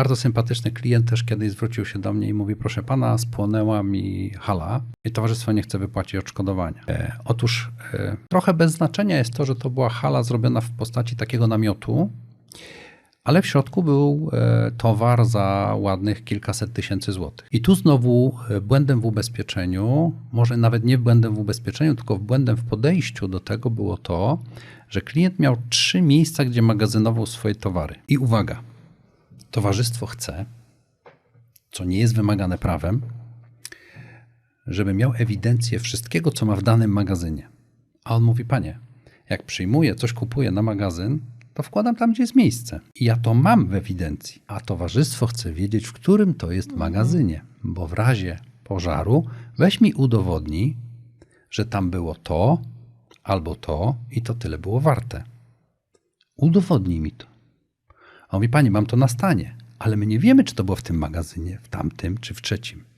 Bardzo sympatyczny klient też kiedyś zwrócił się do mnie i mówi, proszę pana, spłonęła mi hala i towarzystwo nie chce wypłacić odszkodowania. E, otóż e, trochę bez znaczenia jest to, że to była hala zrobiona w postaci takiego namiotu, ale w środku był e, towar za ładnych kilkaset tysięcy złotych. I tu znowu e, błędem w ubezpieczeniu, może nawet nie błędem w ubezpieczeniu, tylko błędem w podejściu do tego było to, że klient miał trzy miejsca, gdzie magazynował swoje towary. I uwaga, towarzystwo chce, co nie jest wymagane prawem, żeby miał ewidencję wszystkiego, co ma w danym magazynie. A on mówi, panie, jak przyjmuję, coś kupuję na magazyn, to wkładam tam, gdzie jest miejsce. I ja to mam w ewidencji. A towarzystwo chce wiedzieć, w którym to jest magazynie, bo w razie pożaru weź mi udowodni, że tam było to albo to i to tyle było warte. Udowodnij mi to. A on mówi, panie, mam to na stanie, ale my nie wiemy, czy to było w tym magazynie, w tamtym czy w trzecim.